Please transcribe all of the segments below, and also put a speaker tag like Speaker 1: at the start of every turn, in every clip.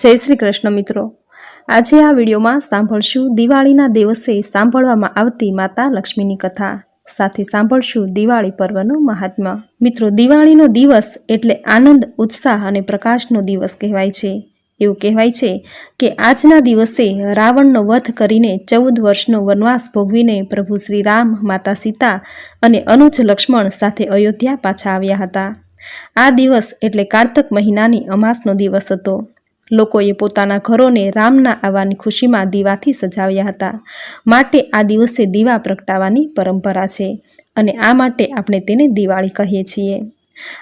Speaker 1: જય શ્રી કૃષ્ણ મિત્રો. આજે આ વિડીયોમાં સાંભળશું દિવાળીના દિવસે સાંભળવામાં આવતી માતા લક્ષ્મીની કથા. સાથે સાંભળશું દિવાળી પર્વનું મહાત્મ્ય. મિત્રો, દિવાળીનો દિવસ એટલે આનંદ, ઉત્સાહ અને પ્રકાશનો દિવસ કહેવાય છે. એવું કહેવાય છે કે આજના દિવસે રાવણનો વધ કરીને ચૌદ વર્ષનો વનવાસ ભોગવીને પ્રભુ શ્રી રામ, માતા સીતા અને અનુજ લક્ષ્મણ સાથે અયોધ્યા પાછા આવ્યા હતા. આ દિવસ એટલે કારતક મહિનાની અમાસનો દિવસ હતો. લોકોએ પોતાના ઘરોને રામના આવવાની ખુશીમાં દીવાથી સજાવ્યા હતા. માટે આ દિવસે દીવા પ્રગટાવવાની પરંપરા છે અને આ માટે આપણે તેને દિવાળી કહીએ છીએ.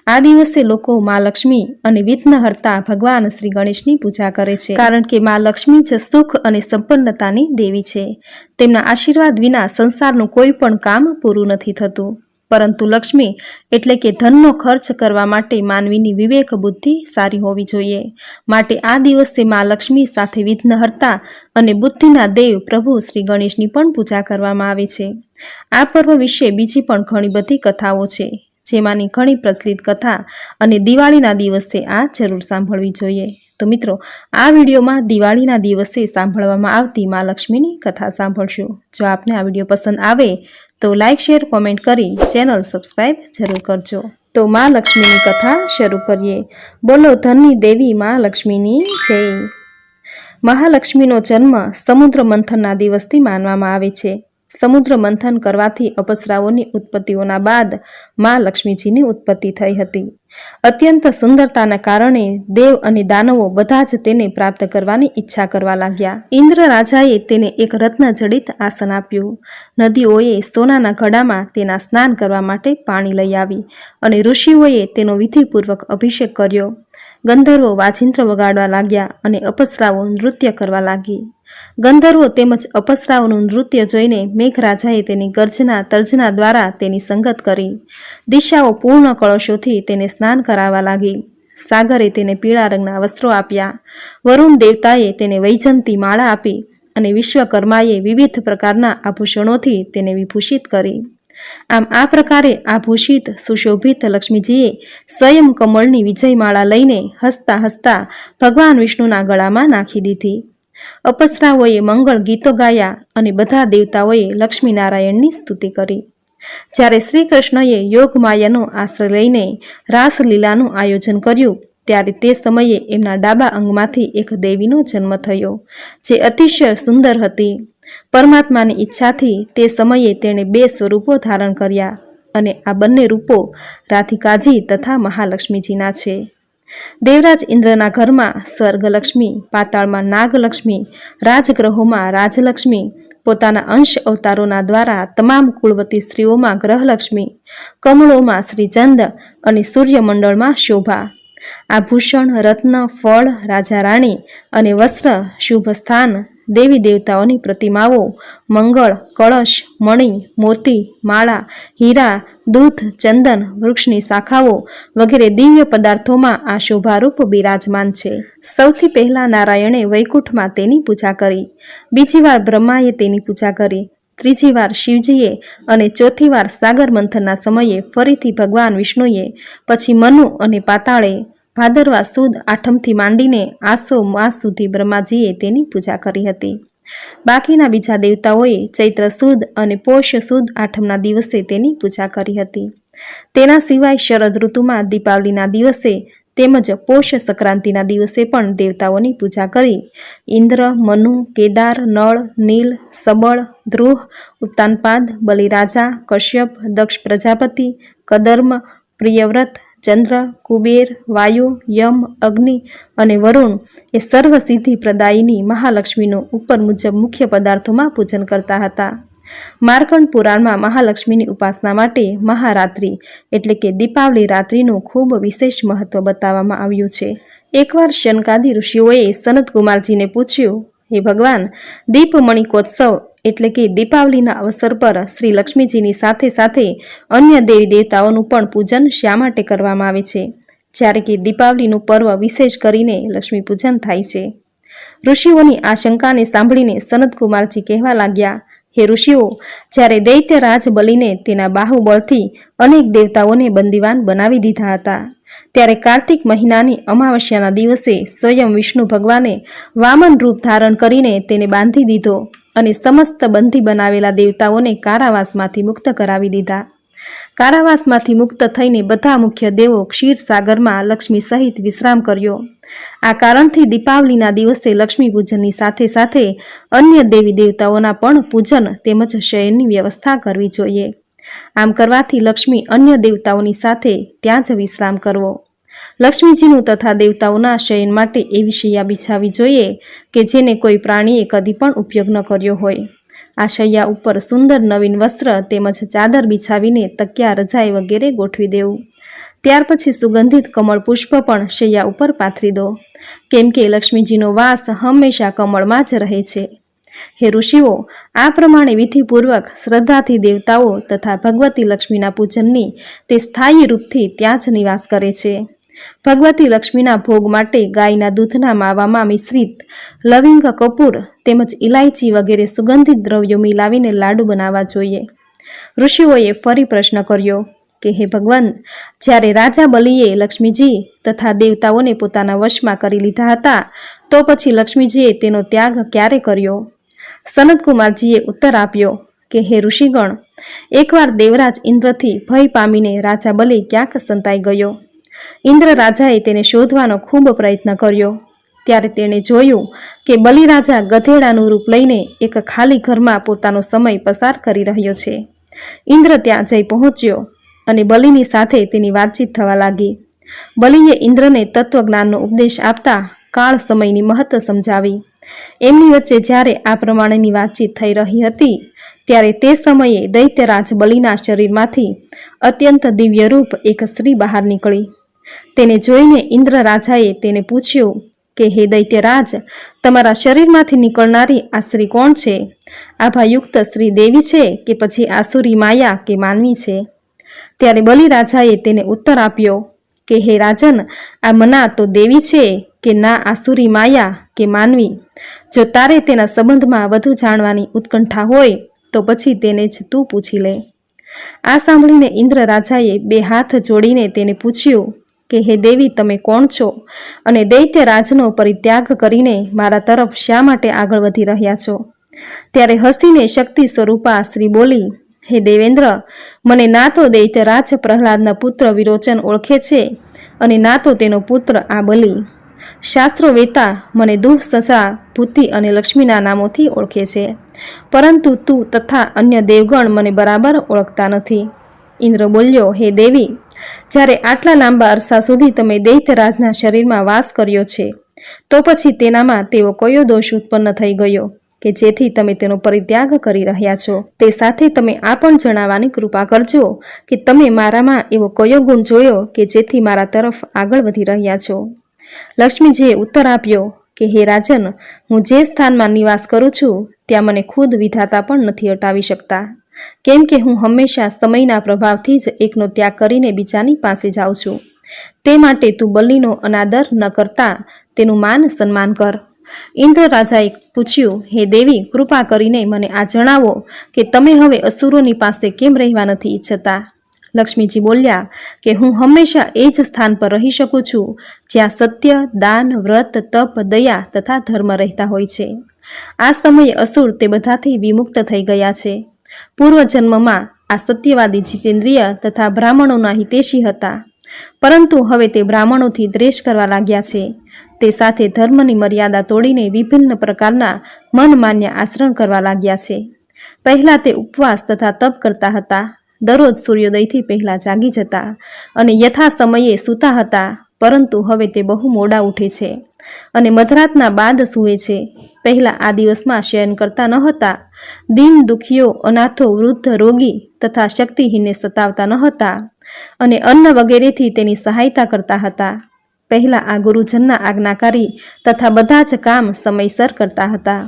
Speaker 1: આ દિવસે લોકો મા લક્ષ્મી અને વિઘ્નહર્તા ભગવાન શ્રી ગણેશની પૂજા કરે છે. કારણ કે મા લક્ષ્મી જ સુખ અને સંપન્નતાની દેવી છે. તેમના આશીર્વાદ વિના સંસારનું કોઈ પણ કામ પૂરું નથી થતું. પરંતુ લક્ષ્મી એટલે કે ધનનો ખર્ચ કરવા માટે માનવીની વિવેક બુદ્ધિ સારી હોવી જોઈએ. માટે આ દિવસે મા લક્ષ્મી સાથે વિઘ્નહર્તા અને બુદ્ધિના દેવ પ્રભુ શ્રી ગણેશની પણ પૂજા કરવામાં આવે છે. આ પર્વ વિશે બીજી પણ ઘણી બધી કથાઓ છે, જેમાંની ઘણી પ્રચલિત કથા અને દિવાળીના દિવસે આ જરૂર સાંભળવી જોઈએ. તો મિત્રો, આ વિડીયોમાં દિવાળીના દિવસે સાંભળવામાં આવતી મા લક્ષ્મીની કથા સાંભળશું. જો આપને આ વીડિયો પસંદ આવે તો લાઇક શેર કોમેન્ટ કરી ચેનલ સબસ્ક્રાઈબ જરૂર કરજો. તો મા લક્ષ્મીની કથા શરૂ કરીએ. બોલો ધનની દેવી મા લક્ષ્મીની જય. મહાલક્ષ્મીનો જન્મ સમુદ્ર મંથનના દિવસથી માનવામાં આવે છે. સમુદ્ર મંથન કરવાથી અપસરાઓની ઉત્પત્તિઓના બાદ મા લક્ષ્મીજીની ઉત્પત્તિ થઈ હતી. અત્યંત સુંદરતાના કારણે દેવ અને દાનવો બધા જ તેને પ્રાપ્ત કરવાની ઈચ્છા કરવા લાગ્યા. ઇન્દ્ર રાજાએ તેને એક રત્ન જડિત આસન આપ્યું. નદીઓએ સોનાના ઘડામાં તેના સ્નાન કરવા માટે પાણી લઈ આવી અને ઋષિઓએ તેનો વિધિપૂર્વક અભિષેક કર્યો. ગંધર્વો વાજિંત્ર વગાડવા લાગ્યા અને અપસરાઓ નૃત્ય કરવા લાગી. ગંધર્વો તેમજ અપસરાઓનું નૃત્ય જોઈને મેઘરાજાએ તેની ગર્જના તર્જના દ્વારા તેની સંગત કરી. દિશાઓ પૂર્ણ કળશોથી તેને સ્નાન કરાવવા લાગી. સાગરે તેને પીળા રંગના વસ્ત્રો આપ્યા. વરુણ દેવતાએ તેને વૈજંતી માળા આપી અને વિશ્વકર્માએ વિવિધ પ્રકારના આભૂષણોથી તેને વિભૂષિત કરી. આમ આ પ્રકારે આભૂષિત, સુશોભિત લક્ષ્મીજીએ સ્વયં કમળની વિજયમાળા લઈને હસતા હસતા ભગવાન વિષ્ણુના ગળામાં નાખી દીધી. અપસરાઓએ મંગળ ગીતો ગાયા અને બધા દેવતાઓએ લક્ષ્મીનારાયણની સ્તુતિ કરી. જ્યારે શ્રી કૃષ્ણએ યોગમાયાનો આશ્રય લઈને રાસલીલાનું આયોજન કર્યું, ત્યારે તે સમયે એમના ડાબા અંગમાંથી એક દેવીનો જન્મ થયો, જે અતિશય સુંદર હતી. પરમાત્માની ઈચ્છાથી તે સમયે તેણે બે સ્વરૂપો ધારણ કર્યા અને આ બંને રૂપો રાધિકાજી તથા મહાલક્ષ્મીજીના છે. દેવરાજ ઇન્દ્રના ઘરમાં સ્વર્ગલક્ષ્મી, પાતાળમાં નાગલક્ષ્મી, રાજગ્રહોમાં રાજલક્ષ્મી, પોતાના અંશ અવતારોના દ્વારા તમામ કુળવતી સ્ત્રીઓમાં ગ્રહલક્ષ્મી, કમળોમાં શ્રીચંદ અને સૂર્યમંડળમાં શોભા. આભૂષણ રત્ન, ફળ રાજા રાણી અને વસ્ત્ર શુભ સ્થાન દેવી દેવતાઓની પ્રતિમાઓ, મંગળ, કળશ, મણિ, મોતી, માળા, હીરા, દૂધ, ચંદન, વૃક્ષની શાખાઓ વગેરે દિવ્ય પદાર્થોમાં આ શોભારૂપ બિરાજમાન છે. સૌથી પહેલાં નારાયણે વૈકુંઠમાં તેની પૂજા કરી. બીજી વાર બ્રહ્માએ તેની પૂજા કરી. ત્રીજી વાર શિવજીએ અને ચોથી વાર સાગર મંથનના સમયે ફરીથી ભગવાન વિષ્ણુએ, પછી મનુ અને પાતાળે ભાદરવા સુદ આઠમથી માંડીને આસો માસ સુધી બ્રહ્માજીએ તેની પૂજા કરી હતી. બાકીના બીજા દેવતાઓએ ચૈત્ર સુદ અને પોષ સુદ આઠમના દિવસે તેની પૂજા કરી હતી. તેના સિવાય શરદ ઋતુમાં દીપાવલીના દિવસે તેમજ પોષ સંક્રાંતિના દિવસે પણ દેવતાઓની પૂજા કરી. ઇન્દ્ર, મનુ, કેદાર, નળ, નીલ, સબળ, ધ્રુહ, ઉત્તાનપાદ, બલિરાજા, કશ્યપ, દક્ષ પ્રજાપતિ, કદર્મ, પ્રિયવ્રત ચંદ્ર, કુબેર, વાયુ, યમ, અગ્નિ અને વરુણ એ સર્વ સિદ્ધિ પ્રદાયિની મહાલક્ષ્મીનું ઉપર મુજબ મુખ્ય પદાર્થોમાં પૂજન કરતા હતા. માર્કંડ પુરાણમાં મહાલક્ષ્મીની ઉપાસના માટે મહારાત્રિ એટલે કે દીપાવલી રાત્રિનું ખૂબ વિશેષ મહત્વ બતાવવામાં આવ્યું છે. એકવાર શનકાદી ઋષિઓએ સનત કુમારજીને પૂછ્યું હે ભગવાન દીપમણિકોત્સવ એટલે કે દીપાવલીના અવસર પર શ્રી લક્ષ્મીજીની સાથે સાથે અન્ય દેવી દેવતાઓનું પણ પૂજન શા માટે કરવામાં આવે છે? જ્યારે કે દીપાવલીનું પર્વ વિશેષ કરીને લક્ષ્મી પૂજન થાય છે. ઋષિઓની આશંકાને શંકાને સાંભળીને સનતકુમારજી કહેવા લાગ્યા, હે ઋષિઓ, જ્યારે દૈત્ય રાજ બલીને તેના બાહુબળથી અનેક દેવતાઓને બંદીવાન બનાવી દીધા હતા ત્યારે કાર્તિક મહિનાની અમાવસ્યાના દિવસે સ્વયં વિષ્ણુ ભગવાને વામન રૂપ ધારણ કરીને તેને બાંધી દીધો અને સમસ્ત બંધી બનાવેલા દેવતાઓને કારાવાસમાંથી મુક્ત કરાવી દીધા. કારાવાસમાંથી મુક્ત થઈને બધા મુખ્ય દેવો ક્ષીરસાગરમાં લક્ષ્મી સહિત વિશ્રામ કર્યો. આ કારણથી દીપાવલીના દિવસે લક્ષ્મી પૂજનની સાથે સાથે અન્ય દેવી દેવતાઓના પણ પૂજન તેમજ શયનની વ્યવસ્થા કરવી જોઈએ. આમ કરવાથી લક્ષ્મી અન્ય દેવતાઓની સાથે ત્યાં જ વિશ્રામ કરવો. લક્ષ્મીજીનું તથા દેવતાઓના શયન માટે એવી શૈયા બિછાવી જોઈએ કે જેને કોઈ પ્રાણીએ કદી પણ ઉપયોગ ન કર્યો હોય. આ શૈયા ઉપર સુંદર નવીન વસ્ત્ર તેમજ ચાદર બિછાવીને તકિયા રજાઈ વગેરે ગોઠવી દેવું. ત્યાર પછી સુગંધિત કમળ પુષ્પ પણ શૈયા ઉપર પાથરી દો. કેમ કે લક્ષ્મીજીનો વાસ હંમેશા કમળમાં જ રહે છે. હે ઋષિઓ, આ પ્રમાણે વિધિપૂર્વક શ્રદ્ધાથી દેવતાઓ તથા ભગવતી લક્ષ્મીના પૂજનની તે સ્થાયી રૂપથી ત્યાં જ નિવાસ કરે છે. ભગવતી લક્ષ્મીના ભોગ માટે ગાયના દૂધના માવામાં મિશ્રિત લવિંગ કપૂર તેમજ ઇલાયચી વગેરે સુગંધિત દ્રવ્યો મિલાવીને લાડુ બનાવવા જોઈએ. ઋષિઓએ ફરી પ્રશ્ન કર્યો કે, હે ભગવાન, જ્યારે રાજા બલિએ લક્ષ્મીજી તથા દેવતાઓને પોતાના વશમાં કરી લીધા હતા, તો પછી લક્ષ્મીજીએ તેનો ત્યાગ ક્યારે કર્યો? સનતકુમારજીએ ઉત્તર આપ્યો કે, હે ઋષિગણ, એકવાર દેવરાજ ઇન્દ્રથી ભય પામીને રાજા બલિ ક્યાંક સંતાઈ ગયો. ઇન્દ્ર રાજાએ તેને શોધવાનો ખૂબ પ્રયત્ન કર્યો. ત્યારે તેણે જોયું કે, બલિરાજા ગધેડાનું રૂપ લઈને એક ખાલી ઘરમાં પોતાનો સમય પસાર કરી રહ્યો છે. ઇન્દ્ર ત્યાં જઈ પહોંચ્યો અને બલિની સાથે તેની વાતચીત થવા લાગી. બલિએ ઇન્દ્રને તત્વજ્ઞાનનો ઉપદેશ આપતા કાળ સમયની મહત્વ સમજાવી. એમની વચ્ચે જ્યારે આ પ્રમાણેની વાતચીત થઈ રહી હતી, ત્યારે તે સમયે દૈત્યરાજ બલિના શરીરમાંથી અત્યંત દિવ્ય રૂપ એક સ્ત્રી બહાર નીકળી. તેને જોઈને ઇન્દ્ર રાજાએ તેને પૂછ્યું કે, હે દૈત્યરાજ, તમારા શરીરમાંથી નીકળનારી આ સ્ત્રી કોણ છે? આભાયુક્ત સ્ત્રી દેવી છે કે પછી આસુરી માયા કે માનવી છે? ત્યારે બલિ રાજાએ તેને ઉત્તર આપ્યો કે, હે રાજન, આ મના તો દેવી છે કે ના આસુરી માયા કે માનવી? જો તારે તેના સંબંધમાં વધુ જાણવાની ઉત્કંઠા હોય, તો પછી તેને જ તું પૂછી લે. આ સાંભળીને ઇન્દ્ર રાજાએ બે હાથ જોડીને તેને પૂછ્યું કે, હે દેવી, તમે કોણ છો? અને દૈત્ય રાજનો પરિત્યાગ કરીને મારા તરફ શા માટે આગળ વધી રહ્યા છો? ત્યારે હસીને શક્તિ સ્વરૂપા શ્રી બોલી, હે દેવેન્દ્ર, મને ના તો દૈત્યરાજ પ્રહલાદના પુત્ર વિરોચન ઓળખે છે, અને ના તો તેનો પુત્ર આ બલી. શાસ્ત્રો વેતા મને દુઃખ સસા ભૂતિ અને લક્ષ્મીના નામોથી ઓળખે છે. પરંતુ તું તથા અન્ય દેવગણ મને બરાબર ઓળખતા નથી. ઇન્દ્ર બોલ્યો, હે દેવી, જ્યારે આટલા લાંબા અરસા સુધી તમે દૈત્યરાજના શરીરમાં વાસ કર્યો છે, તો પછી તેનામાં તેવો કયો દોષ ઉત્પન્ન થઈ ગયો કે જેથી તમે તેનો પરિત્યાગ કરી રહ્યા છો? તે સાથે તમે આ પણ જણાવવાની કૃપા કરજો કે તમે મારામાં એવો કયો ગુણ જોયો કે જેથી મારા તરફ આગળ વધી રહ્યા છો. લક્ષ્મીજીએ ઉત્તર આપ્યો કે, હે રાજન, હું જે સ્થાનમાં નિવાસ કરું છું, ત્યાં મને ખુદ વિધાતા પણ નથી હટાવી શકતા. કેમ કે હું હંમેશા સમયના પ્રભાવથી જ એકનો ત્યાગ કરીને બીજાની પાસે જાઉં છું. તે માટે તું બલિનો અનાદર ન કરતા, તેનું માન સન્માન કર. ઇન્દ્ર રાજાએ પૂછ્યું, હે દેવી, કૃપા કરીને મને આ જણાવો કે તમે હવે અસુરોની પાસે કેમ રહેવા નથી ઈચ્છતા? લક્ષ્મીજી બોલ્યા કે હું હંમેશા એ જ સ્થાન પર રહી શકું છું, જ્યાં સત્ય, દાન, વ્રત, તપ, દયા તથા ધર્મ રહેતા હોય છે. આ સમયે અસુર તે બધાથી વિમુક્ત થઈ ગયા છે. પૂર્વજન્મમાં આ સત્યવાદી જીતેન્દ્રિય તથા બ્રાહ્મણોના હિતેશી હતા. પરંતુ હવે તે બ્રાહ્મણોથી દ્વેષ કરવા લાગ્યા છે. તે સાથે ધર્મની મર્યાદા તોડીને વિભિન્ન પ્રકારના મનમાન્ય આચરણ કરવા લાગ્યા છે. પહેલાં તે ઉપવાસ તથા તપ કરતા હતા. દરરોજ સૂર્યોદયથી પહેલાં જાગી જતા અને યથા સમયે સૂતા હતા, પરંતુ હવે તે બહુ મોડા ઉઠે છે અને મધરાતના બાદ સૂવે છે. પહેલાં આ દિવસમાં શયન કરતા ન હતા. દીન દુખીઓ, અનાથો, વૃદ્ધ, રોગી તથા શક્તિહીનને સતાવતા ન હતા અને અન્ન વગેરેથી તેની સહાયતા કરતા હતા. પહેલાં આ ગુરુજનના આજ્ઞાકારી તથા બધા જ કામ સમયસર કરતા હતા.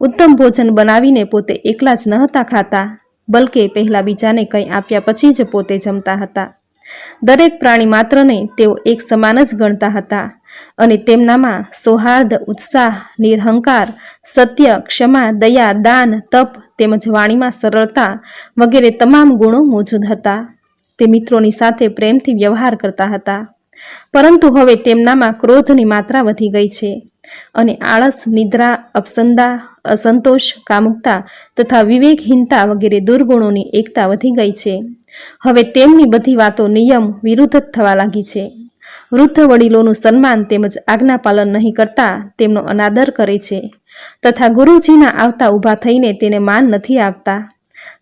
Speaker 1: ઉત્તમ ભોજન બનાવીને પોતે એકલા જ ન હતા ખાતા. બલકે પહેલાં બીજાને કંઈ આપ્યા પછી જ પોતે જમતા હતા. દરેક પ્રાણી માત્રને તેઓ એક સમાન જ ગણતા હતા અને તેમનામાં સૌહાર્દ, ઉત્સાહ, નિરહંકાર, સત્ય, ક્ષમા, દયા, દાન, તપ તેમજ વાણીમાં સરળતા વગેરે તમામ ગુણો મોજૂદ હતા. તે મિત્રોની સાથે પ્રેમથી વ્યવહાર કરતા હતા. પરંતુ હવે તેમનામાં ક્રોધની માત્રા વધી ગઈ છે. અને આળસ, નિદ્રા, અપસંદા, અસંતોષ, કામુકતા તથા વિવેકહીનતા વગેરે દુર્ગુણોની એકતા વધી ગઈ છે. હવે તેમની બધી વાતો નિયમ વિરુદ્ધ થવા લાગી છે. વૃદ્ધ વડીલોનું સન્માન તેમજ આજ્ઞા પાલન નહીં કરતા તેમનો અનાદર કરે છે. તથા ગુરુજીના આવતા ઊભા થઈને તેને માન નથી આપતા.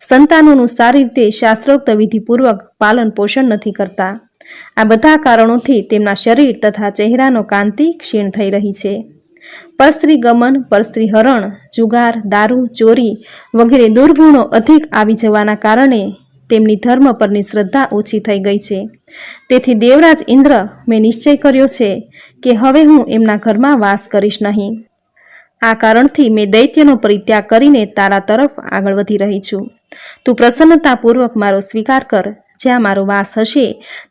Speaker 1: સંતાનોનું સારી રીતે શાસ્ત્રોક્ત વિધિપૂર્વક પાલન પોષણ નથી કરતા. આ બધા કારણોથી તેમના શરીર તથા ચહેરાનો કાંતિ ક્ષીણ થઈ રહી છે. પરસ્ત્રી ગમન પરસ્ત્રી હરણ જુગાર, દારૂ, ચોરી વગેરે દુર્ગુણો અધિક આવી જવાના કારણે તેમની ધર્મ પરની શ્રદ્ધા ઓછી થઈ ગઈ છે. તેથી દેવરાજ ઇન્દ્ર મેં નિશ્ચય કર્યો છે કે હવે હું એમના ઘરમાં વાસ કરીશ નહીં. આ કારણથી મેં દૈત્યનો પરિત્યાગ કરીને તારા તરફ આગળ વધી રહી છું. તું પ્રસન્નતાપૂર્વક મારો સ્વીકાર કર જ્યાં મારો વાસ હશે,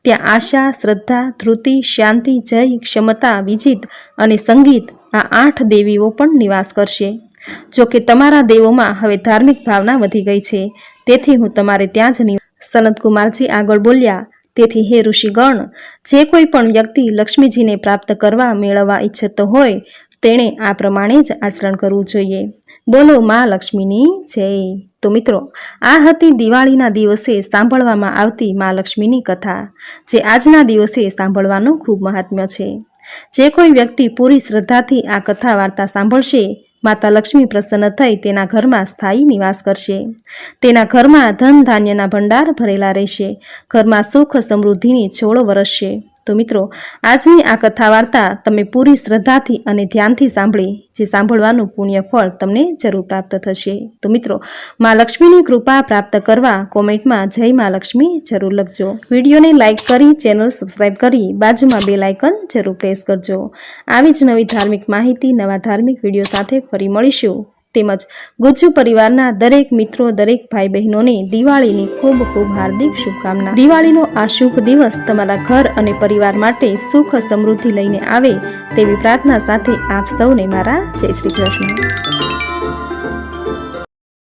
Speaker 1: ત્યાં આશા, શ્રદ્ધા, ધૃતિ, શાંતિ, જય, ક્ષમતા, વિજિત અને સંગીત આ આઠ દેવીઓ પણ નિવાસ કરશે. જો કે તમારા દેવોમાં હવે ધાર્મિક ભાવના વધી ગઈ છે, તેથી હું તમારે ત્યાં જ સનતકુમારજી આગળ બોલ્યા, તેથી હે ઋષિગણ, જે કોઈ પણ વ્યક્તિ લક્ષ્મીજીને પ્રાપ્ત કરવા મેળવવા ઈચ્છતો હોય, તેણે આ પ્રમાણે જ આચરણ કરવું જોઈએ. બોલો માં લક્ષ્મીની, જય. તો મિત્રો, આ હતી દિવાળીના દિવસે સાંભળવામાં આવતી માં લક્ષ્મીની કથા, જે આજના દિવસે સાંભળવાનું ખૂબ મહાત્મ્ય છે. જે કોઈ વ્યક્તિ પૂરી શ્રદ્ધાથી આ કથા વાર્તા સાંભળશે, માતા લક્ષ્મી પ્રસન્ન થઈ તેના ઘરમાં સ્થાયી નિવાસ કરશે. તેના ઘરમાં ધન ધાન્યના ભંડાર ભરેલા રહેશે. ઘરમાં સુખ સમૃદ્ધિની છોડો વરસશે. તો મિત્રો, આજની આ કથા વાર્તા તમે પૂરી શ્રદ્ધાથી અને ધ્યાનથી સાંભળી, જે સાંભળવાનું પુણ્ય ફળ તમને જરૂર પ્રાપ્ત થશે. તો મિત્રો, માં લક્ષ્મીની કૃપા પ્રાપ્ત કરવા કોમેન્ટમાં જય માં લક્ષ્મી જરૂર લખજો. વિડીયોને લાઇક કરી, ચેનલ સબસ્ક્રાઇબ કરી, બાજુમાં બે લાઇકન જરૂર પ્રેસ કરજો. આવી જ નવી ધાર્મિક માહિતી, નવા ધાર્મિક વીડિયો સાથે ફરી મળીશું. તેમજ ગુજ્જુ પરિવારના દરેક મિત્રો, દરેક ભાઈ બહેનોને દિવાળીની ખૂબ ખૂબ હાર્દિક શુભકામના. દિવાળીનો આ શુભ દિવસ તમારા ઘર અને પરિવાર માટે સુખ સમૃદ્ધિ લઈને આવે તેવી પ્રાર્થના સાથે આપ સૌને મારા જય શ્રી કૃષ્ણ.